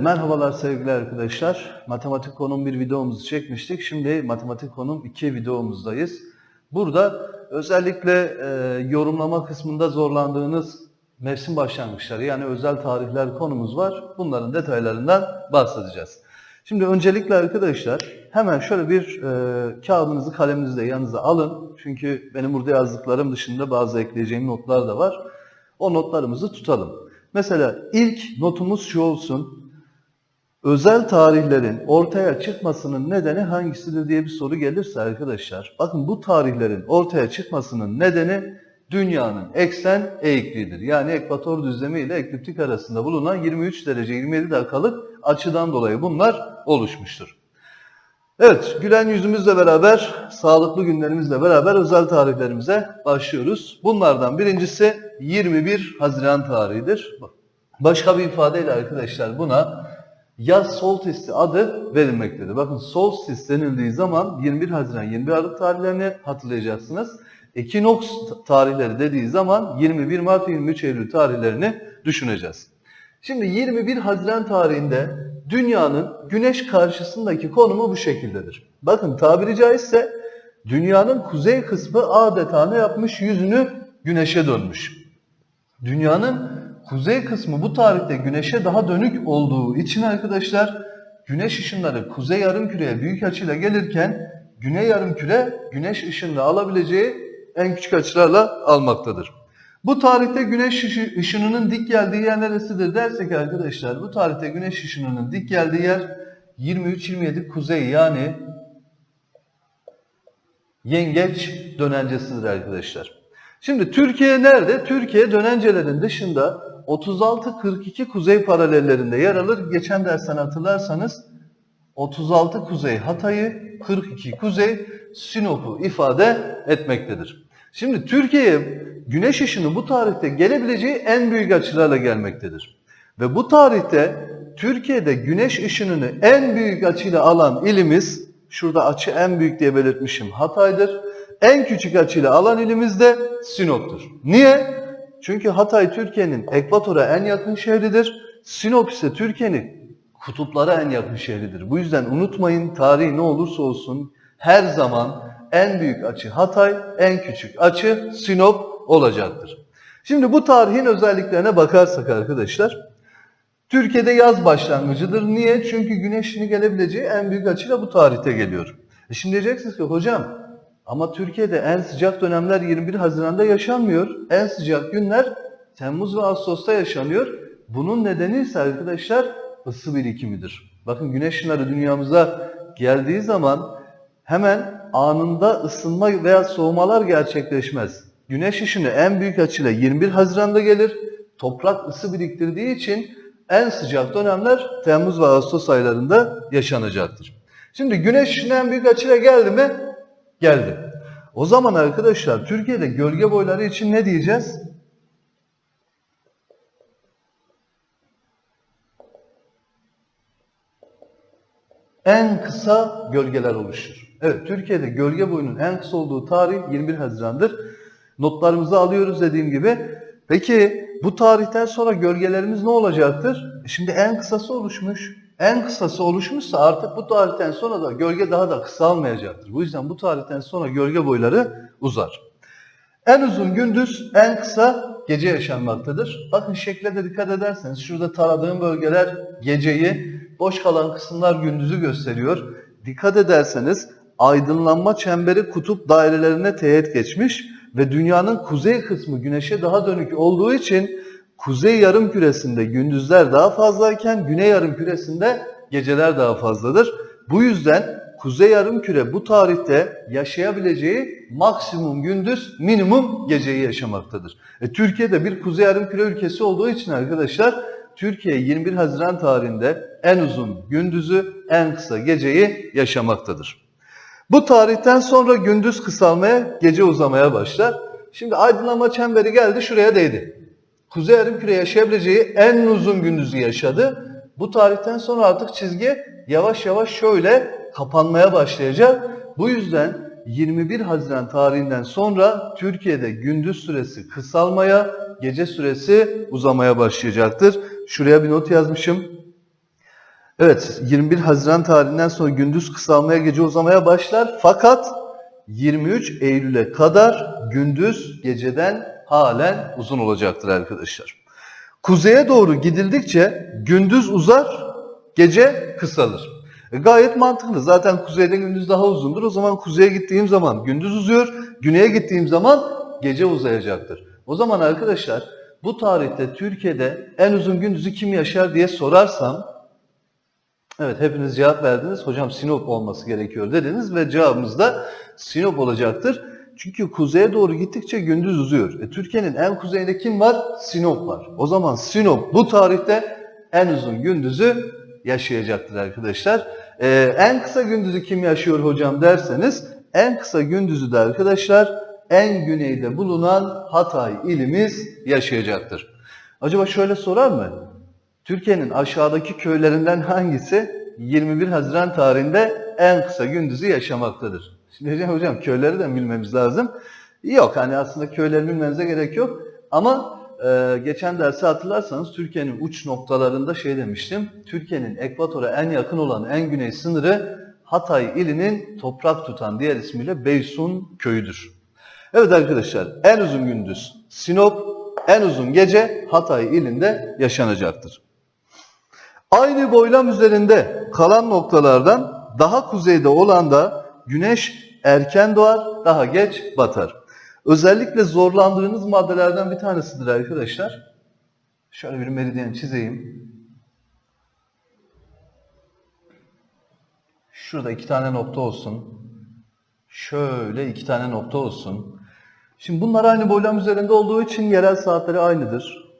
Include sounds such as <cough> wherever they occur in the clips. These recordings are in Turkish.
Merhabalar sevgili arkadaşlar. Matematik konum bir videomuzu çekmiştik. Şimdi matematik konum 2 videomuzdayız. Burada özellikle e, yorumlama kısmında zorlandığınız mevsim başlangıçları yani özel tarihler konumuz var. Bunların detaylarından bahsedeceğiz. Şimdi öncelikle arkadaşlar hemen şöyle bir e, kağıdınızı kaleminizi de yanınıza alın. Çünkü benim burada yazdıklarım dışında bazı ekleyeceğim notlar da var. O notlarımızı tutalım. Mesela ilk notumuz şu olsun. Özel tarihlerin ortaya çıkmasının nedeni hangisidir diye bir soru gelirse arkadaşlar, bakın bu tarihlerin ortaya çıkmasının nedeni dünyanın eksen eğikliğidir. Yani ekvator düzlemi ile ekliptik arasında bulunan 23 derece 27 dakikalık açıdan dolayı bunlar oluşmuştur. Evet, gülen yüzümüzle beraber, sağlıklı günlerimizle beraber özel tarihlerimize başlıyoruz. Bunlardan birincisi 21 Haziran tarihidir. Başka bir ifadeyle arkadaşlar buna yaz solstice adı verilmektedir. Bakın solstice denildiği zaman 21 Haziran 21 Aralık tarihlerini hatırlayacaksınız. Ekinoks tarihleri dediği zaman 21 Mart 23 Eylül tarihlerini düşüneceğiz. Şimdi 21 Haziran tarihinde dünyanın güneş karşısındaki konumu bu şekildedir. Bakın tabiri caizse dünyanın kuzey kısmı adeta ne yapmış? Yüzünü güneşe dönmüş. Dünyanın kuzey kısmı bu tarihte güneşe daha dönük olduğu için arkadaşlar güneş ışınları kuzey yarımküreye büyük açıyla gelirken güney yarımküre güneş ışınını alabileceği en küçük açılarla almaktadır. Bu tarihte güneş ışı- ışınının dik geldiği yer neresidir dersek arkadaşlar bu tarihte güneş ışınının dik geldiği yer 23-27 kuzey yani yengeç dönencesidir arkadaşlar. Şimdi Türkiye nerede? Türkiye dönencelerin dışında 36-42 kuzey paralellerinde yer alır. Geçen dersten hatırlarsanız 36 kuzey Hatay'ı, 42 kuzey Sinop'u ifade etmektedir. Şimdi Türkiye'ye güneş ışını bu tarihte gelebileceği en büyük açılarla gelmektedir. Ve bu tarihte Türkiye'de güneş ışınını en büyük açıyla alan ilimiz, şurada açı en büyük diye belirtmişim Hatay'dır. En küçük açıyla alan ilimiz de Sinop'tur. Niye? Çünkü Hatay Türkiye'nin ekvatora en yakın şehridir. Sinop ise Türkiye'nin kutuplara en yakın şehridir. Bu yüzden unutmayın tarihi ne olursa olsun her zaman en büyük açı Hatay, en küçük açı Sinop olacaktır. Şimdi bu tarihin özelliklerine bakarsak arkadaşlar, Türkiye'de yaz başlangıcıdır. Niye? Çünkü güneşin gelebileceği en büyük açıyla bu tarihte geliyor. E şimdi diyeceksiniz ki hocam ama Türkiye'de en sıcak dönemler 21 Haziran'da yaşanmıyor. En sıcak günler Temmuz ve Ağustos'ta yaşanıyor. Bunun nedeni ise arkadaşlar ısı birikimidir. Bakın güneş ışınları dünyamıza geldiği zaman hemen anında ısınma veya soğumalar gerçekleşmez. Güneş ışını en büyük açıyla 21 Haziran'da gelir. Toprak ısı biriktirdiği için en sıcak dönemler Temmuz ve Ağustos aylarında yaşanacaktır. Şimdi güneş ışını en büyük açıyla geldi mi? Geldi. O zaman arkadaşlar Türkiye'de gölge boyları için ne diyeceğiz? En kısa gölgeler oluşur. Evet Türkiye'de gölge boyunun en kısa olduğu tarih 21 Haziran'dır. Notlarımızı alıyoruz dediğim gibi. Peki bu tarihten sonra gölgelerimiz ne olacaktır? E Şimdi en kısası oluşmuş. En kısası oluşmuşsa artık bu tarihten sonra da gölge daha da kısalmayacaktır. Bu yüzden bu tarihten sonra gölge boyları uzar. En uzun gündüz, en kısa gece yaşanmaktadır. Bakın şekle de dikkat ederseniz şurada taradığım bölgeler geceyi, boş kalan kısımlar gündüzü gösteriyor. Dikkat ederseniz aydınlanma çemberi kutup dairelerine teğet geçmiş ve dünyanın kuzey kısmı güneşe daha dönük olduğu için kuzey yarım küresinde gündüzler daha fazlayken güney yarım küresinde geceler daha fazladır. Bu yüzden kuzey yarım küre bu tarihte yaşayabileceği maksimum gündüz minimum geceyi yaşamaktadır. E, Türkiye'de bir kuzey yarım küre ülkesi olduğu için arkadaşlar Türkiye 21 Haziran tarihinde en uzun gündüzü en kısa geceyi yaşamaktadır. Bu tarihten sonra gündüz kısalmaya, gece uzamaya başlar. Şimdi aydınlanma çemberi geldi şuraya değdi. Kuzey yarımküre yaşayabileceği en uzun gündüzü yaşadı. Bu tarihten sonra artık çizgi yavaş yavaş şöyle kapanmaya başlayacak. Bu yüzden 21 Haziran tarihinden sonra Türkiye'de gündüz süresi kısalmaya, gece süresi uzamaya başlayacaktır. Şuraya bir not yazmışım. Evet, 21 Haziran tarihinden sonra gündüz kısalmaya, gece uzamaya başlar. Fakat 23 Eylül'e kadar gündüz geceden halen uzun olacaktır arkadaşlar. Kuzeye doğru gidildikçe gündüz uzar, gece kısalır. E gayet mantıklı. Zaten kuzeyde gündüz daha uzundur. O zaman kuzeye gittiğim zaman gündüz uzuyor, güneye gittiğim zaman gece uzayacaktır. O zaman arkadaşlar bu tarihte Türkiye'de en uzun gündüzü kim yaşar diye sorarsam Evet hepiniz cevap verdiniz. Hocam Sinop olması gerekiyor dediniz ve cevabımız da Sinop olacaktır. Çünkü kuzeye doğru gittikçe gündüz uzuyor. E, Türkiye'nin en kuzeyinde kim var? Sinop var. O zaman Sinop bu tarihte en uzun gündüzü yaşayacaktır arkadaşlar. E, en kısa gündüzü kim yaşıyor hocam derseniz en kısa gündüzü de arkadaşlar en güneyde bulunan Hatay ilimiz yaşayacaktır. Acaba şöyle sorar mı? Türkiye'nin aşağıdaki köylerinden hangisi 21 Haziran tarihinde en kısa gündüzü yaşamaktadır? Şimdi hocam, hocam köyleri de bilmemiz lazım. Yok hani aslında köyleri bilmenize gerek yok. Ama e, geçen dersi hatırlarsanız Türkiye'nin uç noktalarında şey demiştim. Türkiye'nin ekvatora en yakın olan en güney sınırı Hatay ilinin toprak tutan diğer ismiyle Beysun köyüdür. Evet arkadaşlar en uzun gündüz Sinop, en uzun gece Hatay ilinde yaşanacaktır. Aynı boylam üzerinde kalan noktalardan daha kuzeyde olan da güneş erken doğar, daha geç batar. Özellikle zorlandığınız maddelerden bir tanesidir arkadaşlar. Şöyle bir meridyen çizeyim. Şurada iki tane nokta olsun. Şöyle iki tane nokta olsun. Şimdi bunlar aynı boylam üzerinde olduğu için yerel saatleri aynıdır.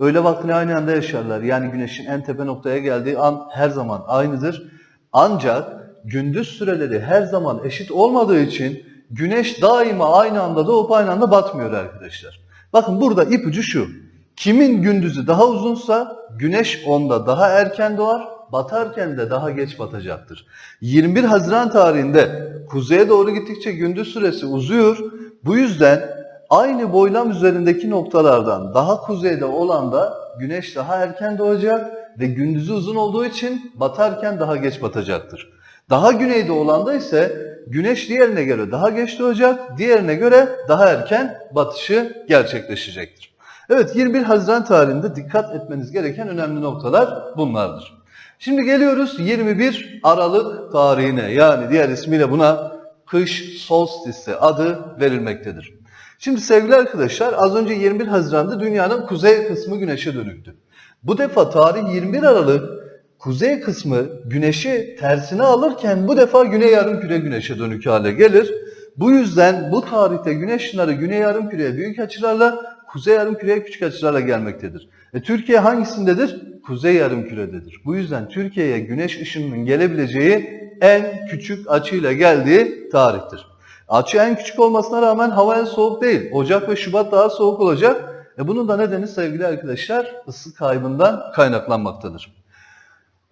Öğle vaktini aynı anda yaşarlar. Yani güneşin en tepe noktaya geldiği an her zaman aynıdır. Ancak gündüz süreleri her zaman eşit olmadığı için güneş daima aynı anda doğup aynı anda batmıyor arkadaşlar. Bakın burada ipucu şu. Kimin gündüzü daha uzunsa güneş onda daha erken doğar, batarken de daha geç batacaktır. 21 Haziran tarihinde kuzeye doğru gittikçe gündüz süresi uzuyor. Bu yüzden aynı boylam üzerindeki noktalardan daha kuzeyde olan da güneş daha erken doğacak ve gündüzü uzun olduğu için batarken daha geç batacaktır. Daha güneyde olan da ise güneş diğerine göre daha geç doğacak, diğerine göre daha erken batışı gerçekleşecektir. Evet 21 Haziran tarihinde dikkat etmeniz gereken önemli noktalar bunlardır. Şimdi geliyoruz 21 Aralık tarihine yani diğer ismiyle buna kış solstisi adı verilmektedir. Şimdi sevgili arkadaşlar az önce 21 Haziran'da dünyanın kuzey kısmı güneşe dönüktü. Bu defa tarih 21 Aralık kuzey kısmı güneşi tersine alırken bu defa güney yarımküre güneşe dönük hale gelir. Bu yüzden bu tarihte güneş ışınları güney yarımküreye büyük açılarla, kuzey yarımküreye küçük açılarla gelmektedir. E, Türkiye hangisindedir? Kuzey yarımkürededir. Bu yüzden Türkiye'ye güneş ışınının gelebileceği en küçük açıyla geldiği tarihtir. Açı en küçük olmasına rağmen hava en soğuk değil. Ocak ve Şubat daha soğuk olacak. E bunun da nedeni sevgili arkadaşlar ısı kaybından kaynaklanmaktadır.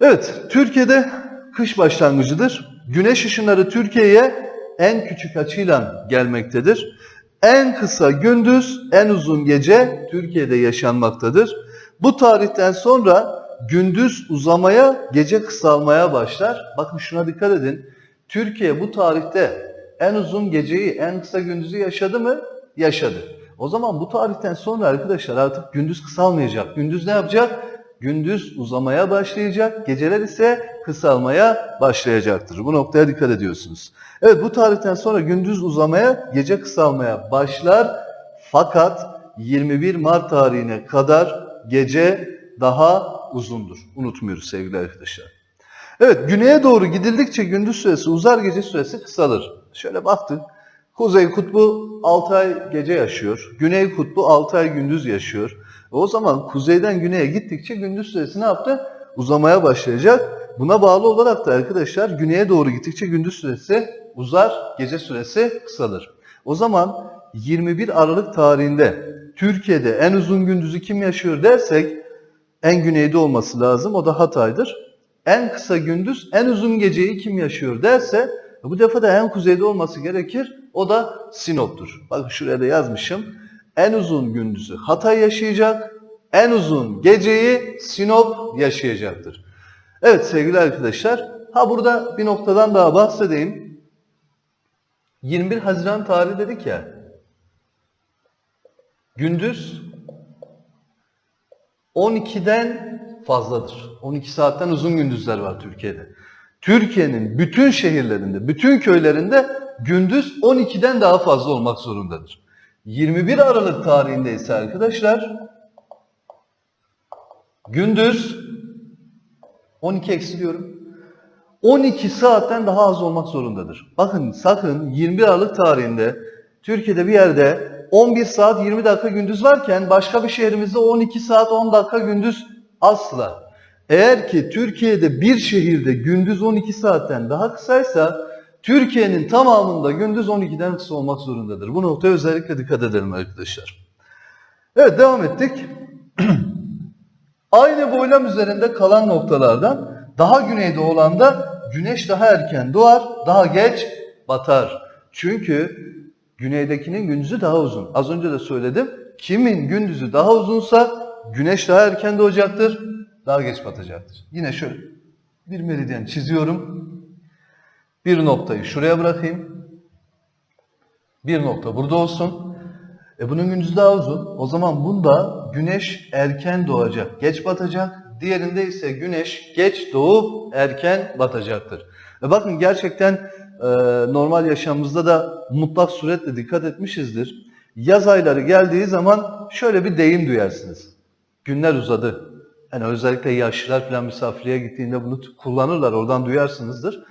Evet, Türkiye'de kış başlangıcıdır. Güneş ışınları Türkiye'ye en küçük açıyla gelmektedir. En kısa gündüz, en uzun gece Türkiye'de yaşanmaktadır. Bu tarihten sonra gündüz uzamaya, gece kısalmaya başlar. Bakın şuna dikkat edin. Türkiye bu tarihte en uzun geceyi, en kısa gündüzü yaşadı mı? Yaşadı. O zaman bu tarihten sonra arkadaşlar artık gündüz kısalmayacak. Gündüz ne yapacak? Gündüz uzamaya başlayacak, geceler ise kısalmaya başlayacaktır. Bu noktaya dikkat ediyorsunuz. Evet bu tarihten sonra gündüz uzamaya, gece kısalmaya başlar. Fakat 21 Mart tarihine kadar gece daha uzundur. Unutmuyoruz sevgili arkadaşlar. Evet güneye doğru gidildikçe gündüz süresi uzar, gece süresi kısalır. Şöyle baktık. Kuzey kutbu 6 ay gece yaşıyor. Güney kutbu 6 ay gündüz yaşıyor. O zaman kuzeyden güneye gittikçe gündüz süresi ne yaptı? Uzamaya başlayacak. Buna bağlı olarak da arkadaşlar güneye doğru gittikçe gündüz süresi uzar, gece süresi kısalır. O zaman 21 Aralık tarihinde Türkiye'de en uzun gündüzü kim yaşıyor dersek en güneyde olması lazım. O da Hatay'dır. En kısa gündüz, en uzun geceyi kim yaşıyor derse bu defa da en kuzeyde olması gerekir. O da Sinop'tur. Bakın şuraya da yazmışım. En uzun gündüzü Hatay yaşayacak, en uzun geceyi Sinop yaşayacaktır. Evet sevgili arkadaşlar, ha burada bir noktadan daha bahsedeyim. 21 Haziran tarihi dedik ya. Gündüz 12'den fazladır. 12 saatten uzun gündüzler var Türkiye'de. Türkiye'nin bütün şehirlerinde, bütün köylerinde gündüz 12'den daha fazla olmak zorundadır. 21 Aralık tarihinde ise arkadaşlar gündüz 12 eksiliyorum. 12 saatten daha az olmak zorundadır. Bakın sakın 21 Aralık tarihinde Türkiye'de bir yerde 11 saat 20 dakika gündüz varken başka bir şehrimizde 12 saat 10 dakika gündüz asla. Eğer ki Türkiye'de bir şehirde gündüz 12 saatten daha kısaysa Türkiye'nin tamamında gündüz 12'den kısa olmak zorundadır. Bu noktaya özellikle dikkat edelim arkadaşlar. Evet devam ettik. <clears throat> Aynı boylam üzerinde kalan noktalardan daha güneyde olan da güneş daha erken doğar, daha geç batar. Çünkü güneydekinin gündüzü daha uzun. Az önce de söyledim. Kimin gündüzü daha uzunsa güneş daha erken doğacaktır, daha geç batacaktır. Yine şöyle bir meridyen çiziyorum. Bir noktayı şuraya bırakayım. Bir nokta burada olsun. E bunun gündüzü daha uzun. O zaman bunda güneş erken doğacak, geç batacak. Diğerinde ise güneş geç doğup erken batacaktır. Ve bakın gerçekten e, normal yaşamımızda da mutlak suretle dikkat etmişizdir. Yaz ayları geldiği zaman şöyle bir deyim duyarsınız. Günler uzadı. Yani özellikle yaşlılar falan misafirliğe gittiğinde bunu kullanırlar. Oradan duyarsınızdır.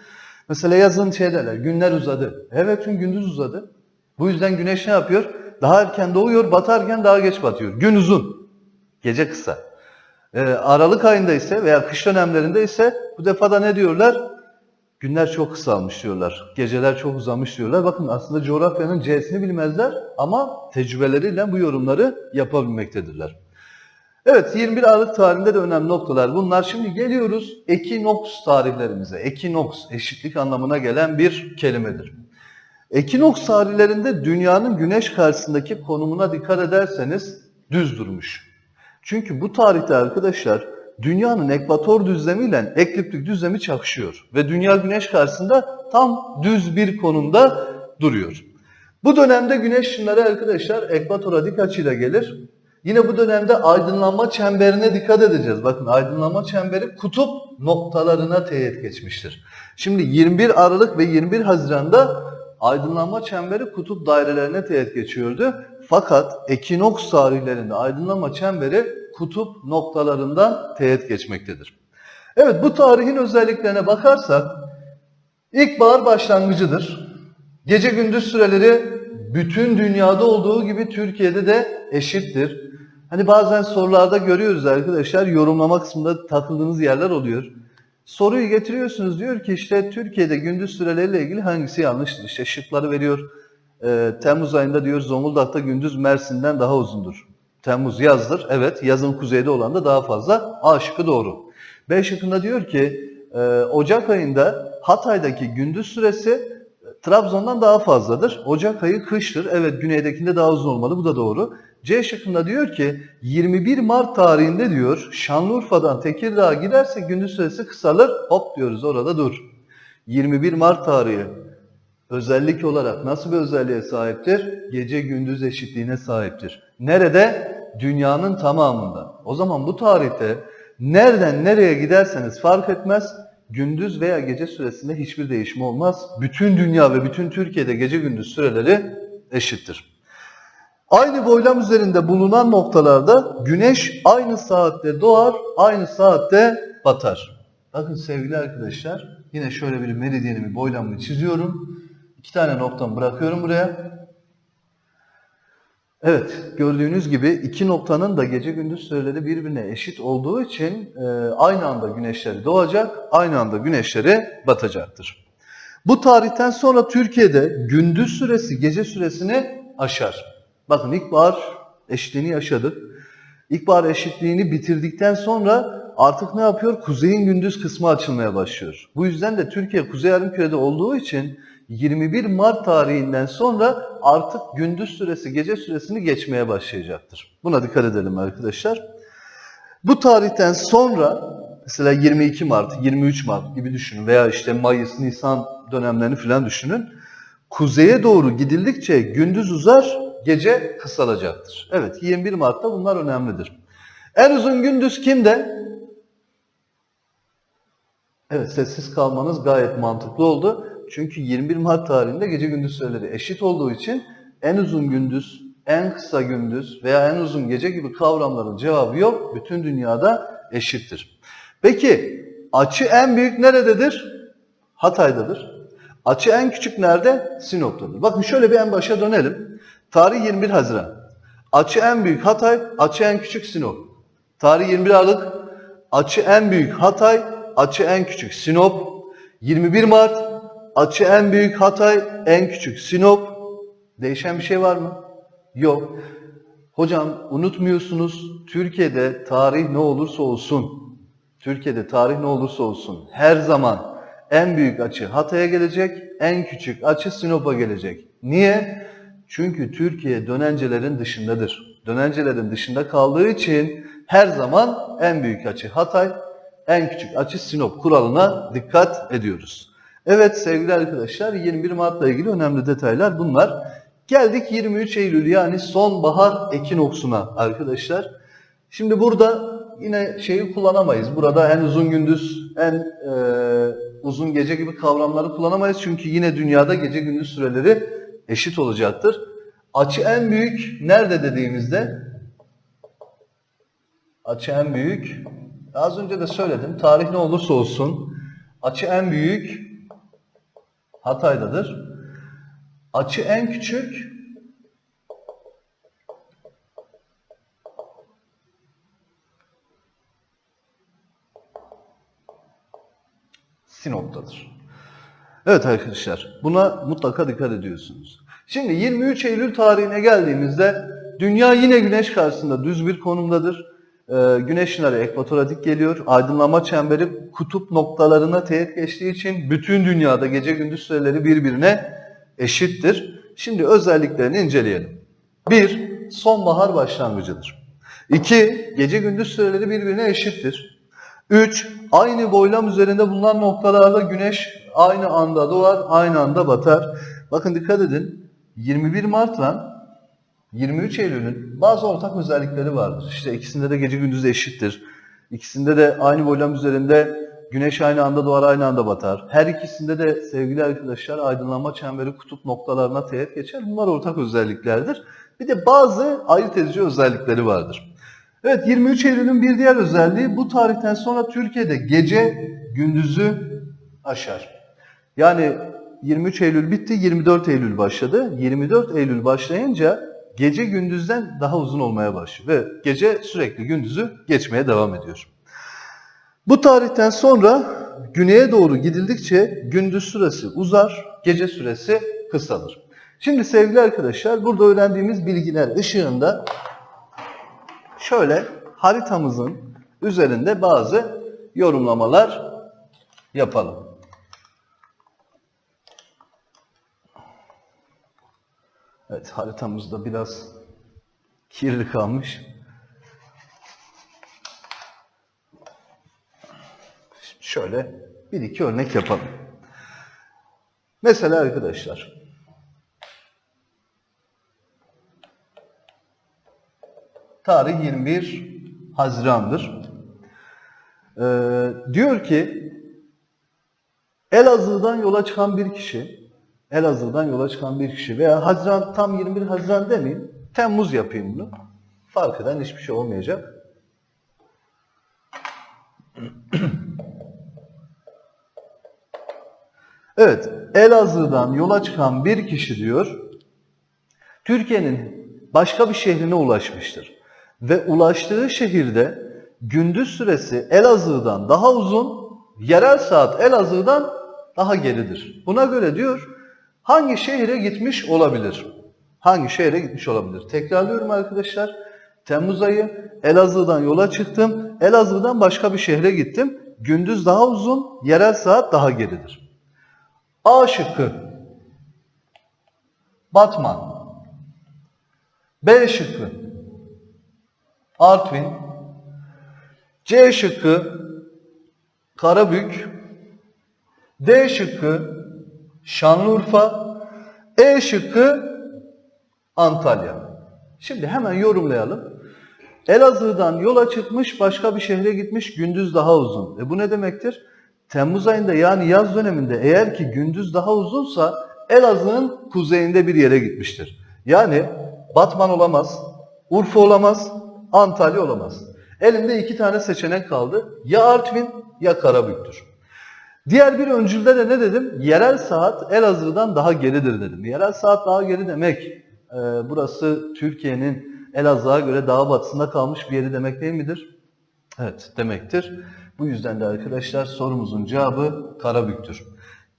Mesela yazın şey derler, günler uzadı. Evet çünkü gündüz uzadı. Bu yüzden güneş ne yapıyor? Daha erken doğuyor, batarken daha geç batıyor. Gün uzun, gece kısa. Ee, Aralık ayında ise veya kış dönemlerinde ise bu defada ne diyorlar? Günler çok kısalmış diyorlar. Geceler çok uzamış diyorlar. Bakın aslında coğrafyanın C'sini bilmezler ama tecrübeleriyle bu yorumları yapabilmektedirler. Evet 21 Aralık tarihinde de önemli noktalar bunlar. Şimdi geliyoruz ekinoks tarihlerimize. Ekinoks eşitlik anlamına gelen bir kelimedir. Ekinoks tarihlerinde dünyanın güneş karşısındaki konumuna dikkat ederseniz düz durmuş. Çünkü bu tarihte arkadaşlar dünyanın ekvator düzlemiyle ekliptik düzlemi çakışıyor. Ve dünya güneş karşısında tam düz bir konumda duruyor. Bu dönemde güneş ışınları arkadaşlar ekvatora dik açıyla gelir. Yine bu dönemde aydınlanma çemberine dikkat edeceğiz. Bakın aydınlanma çemberi kutup noktalarına teğet geçmiştir. Şimdi 21 Aralık ve 21 Haziran'da aydınlanma çemberi kutup dairelerine teğet geçiyordu. Fakat ekinoks tarihlerinde aydınlanma çemberi kutup noktalarından teğet geçmektedir. Evet bu tarihin özelliklerine bakarsak ilkbahar başlangıcıdır. Gece gündüz süreleri bütün dünyada olduğu gibi Türkiye'de de eşittir. Hani bazen sorularda görüyoruz arkadaşlar yorumlama kısmında takıldığınız yerler oluyor. Soruyu getiriyorsunuz diyor ki işte Türkiye'de gündüz süreleriyle ilgili hangisi yanlıştır? İşte şıkları veriyor. Ee, Temmuz ayında diyor Zonguldak'ta gündüz Mersin'den daha uzundur. Temmuz yazdır. Evet yazın kuzeyde olan da daha fazla. A şıkkı doğru. B şıkkında diyor ki e, Ocak ayında Hatay'daki gündüz süresi Trabzon'dan daha fazladır. Ocak ayı kıştır. Evet güneydekinde daha uzun olmalı. Bu da doğru. C şıkkında diyor ki 21 Mart tarihinde diyor Şanlıurfa'dan Tekirdağ'a giderse gündüz süresi kısalır. Hop diyoruz orada dur. 21 Mart tarihi özellik olarak nasıl bir özelliğe sahiptir? Gece gündüz eşitliğine sahiptir. Nerede? Dünyanın tamamında. O zaman bu tarihte nereden nereye giderseniz fark etmez gündüz veya gece süresinde hiçbir değişim olmaz. Bütün dünya ve bütün Türkiye'de gece gündüz süreleri eşittir. Aynı boylam üzerinde bulunan noktalarda güneş aynı saatte doğar, aynı saatte batar. Bakın sevgili arkadaşlar, yine şöyle bir meridyenimi, boylamını çiziyorum. İki tane noktamı bırakıyorum buraya. Evet, gördüğünüz gibi iki noktanın da gece gündüz süreleri birbirine eşit olduğu için e, aynı anda güneşleri doğacak, aynı anda güneşleri batacaktır. Bu tarihten sonra Türkiye'de gündüz süresi gece süresini aşar. Bakın ilkbahar eşitliğini yaşadık. İlkbahar eşitliğini bitirdikten sonra artık ne yapıyor? Kuzeyin gündüz kısmı açılmaya başlıyor. Bu yüzden de Türkiye Kuzey Yarımküre'de olduğu için 21 Mart tarihinden sonra artık gündüz süresi gece süresini geçmeye başlayacaktır. Buna dikkat edelim arkadaşlar. Bu tarihten sonra mesela 22 Mart, 23 Mart gibi düşünün veya işte Mayıs, Nisan dönemlerini falan düşünün. Kuzeye doğru gidildikçe gündüz uzar, gece kısalacaktır. Evet 21 Mart'ta bunlar önemlidir. En uzun gündüz kimde? Evet sessiz kalmanız gayet mantıklı oldu. Çünkü 21 Mart tarihinde gece gündüz süreleri eşit olduğu için en uzun gündüz, en kısa gündüz veya en uzun gece gibi kavramların cevabı yok. Bütün dünyada eşittir. Peki açı en büyük nerededir? Hatay'dadır. Açı en küçük nerede? Sinop'tadır. Bakın şöyle bir en başa dönelim. Tarih 21 Haziran. Açı en büyük Hatay, açı en küçük Sinop. Tarih 21 Aralık. Açı en büyük Hatay, açı en küçük Sinop. 21 Mart. Açı en büyük Hatay, en küçük Sinop. Değişen bir şey var mı? Yok. Hocam unutmuyorsunuz Türkiye'de tarih ne olursa olsun, Türkiye'de tarih ne olursa olsun her zaman en büyük açı Hatay'a gelecek, en küçük açı Sinop'a gelecek. Niye? Çünkü Türkiye dönencelerin dışındadır. Dönencelerin dışında kaldığı için her zaman en büyük açı Hatay, en küçük açı Sinop kuralına dikkat ediyoruz. Evet sevgili arkadaşlar 21 Mart'la ilgili önemli detaylar bunlar. Geldik 23 Eylül yani sonbahar ekinoksuna arkadaşlar. Şimdi burada yine şeyi kullanamayız. Burada en uzun gündüz, en e, uzun gece gibi kavramları kullanamayız. Çünkü yine dünyada gece gündüz süreleri eşit olacaktır. Açı en büyük nerede dediğimizde açı en büyük az önce de söyledim. Tarih ne olursa olsun açı en büyük Hatay'dadır. Açı en küçük Sinop'tadır. Evet arkadaşlar buna mutlaka dikkat ediyorsunuz. Şimdi 23 Eylül tarihine geldiğimizde dünya yine güneş karşısında düz bir konumdadır. Ee, güneş ışınları ekvatora dik geliyor. Aydınlanma çemberi kutup noktalarına teğet geçtiği için bütün dünyada gece gündüz süreleri birbirine eşittir. Şimdi özelliklerini inceleyelim. 1. Sonbahar başlangıcıdır. 2. Gece gündüz süreleri birbirine eşittir. 3. Aynı boylam üzerinde bulunan noktalarda güneş aynı anda doğar, aynı anda batar. Bakın dikkat edin. 21 Mart'la 23 Eylül'ün bazı ortak özellikleri vardır. İşte ikisinde de gece gündüz eşittir. İkisinde de aynı boylam üzerinde güneş aynı anda doğar, aynı anda batar. Her ikisinde de sevgili arkadaşlar aydınlanma çemberi kutup noktalarına teğet geçer. Bunlar ortak özelliklerdir. Bir de bazı ayırt edici özellikleri vardır. Evet 23 Eylül'ün bir diğer özelliği bu tarihten sonra Türkiye'de gece gündüzü aşar. Yani 23 Eylül bitti, 24 Eylül başladı. 24 Eylül başlayınca gece gündüzden daha uzun olmaya başlıyor ve gece sürekli gündüzü geçmeye devam ediyor. Bu tarihten sonra güneye doğru gidildikçe gündüz süresi uzar, gece süresi kısalır. Şimdi sevgili arkadaşlar burada öğrendiğimiz bilgiler ışığında şöyle haritamızın üzerinde bazı yorumlamalar yapalım. Evet haritamızda biraz kirli kalmış. Şöyle bir iki örnek yapalım. Mesela arkadaşlar tarih 21 Haziran'dır. Ee, diyor ki Elazığ'dan yola çıkan bir kişi Elazığ'dan yola çıkan bir kişi veya Haziran tam 21 Haziran demeyeyim Temmuz yapayım bunu. Fark eden hiçbir şey olmayacak. <clears throat> Evet, Elazığ'dan yola çıkan bir kişi diyor, Türkiye'nin başka bir şehrine ulaşmıştır. Ve ulaştığı şehirde gündüz süresi Elazığ'dan daha uzun, yerel saat Elazığ'dan daha geridir. Buna göre diyor, hangi şehre gitmiş olabilir? Hangi şehre gitmiş olabilir? Tekrarlıyorum arkadaşlar. Temmuz ayı Elazığ'dan yola çıktım. Elazığ'dan başka bir şehre gittim. Gündüz daha uzun, yerel saat daha geridir. A şıkkı Batman B şıkkı Artvin C şıkkı Karabük, D şıkkı Şanlıurfa, E şıkkı Antalya. Şimdi hemen yorumlayalım. Elazığ'dan yola çıkmış başka bir şehre gitmiş gündüz daha uzun. E bu ne demektir? Temmuz ayında yani yaz döneminde eğer ki gündüz daha uzunsa Elazığ'ın kuzeyinde bir yere gitmiştir. Yani Batman olamaz, Urfa olamaz, Antalya olamaz. Elimde iki tane seçenek kaldı. Ya Artvin ya Karabük'tür. Diğer bir öncülde de ne dedim? Yerel saat Elazığ'dan daha geridir dedim. Yerel saat daha geri demek, e, burası Türkiye'nin Elazığ'a göre daha batısında kalmış bir yeri demek değil midir? Evet, demektir. Bu yüzden de arkadaşlar sorumuzun cevabı Karabük'tür.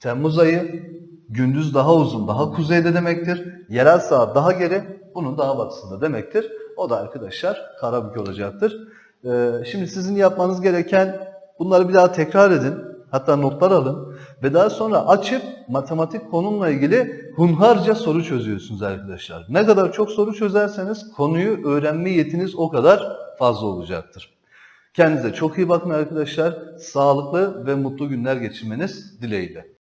Temmuz ayı gündüz daha uzun, daha kuzeyde demektir. Yerel saat daha geri, bunun daha batısında demektir. O da arkadaşlar Karabük olacaktır. Ee, şimdi sizin yapmanız gereken bunları bir daha tekrar edin. Hatta notlar alın ve daha sonra açıp matematik konumla ilgili hunharca soru çözüyorsunuz arkadaşlar. Ne kadar çok soru çözerseniz konuyu öğrenme yetiniz o kadar fazla olacaktır. Kendinize çok iyi bakın arkadaşlar. Sağlıklı ve mutlu günler geçirmeniz dileğiyle.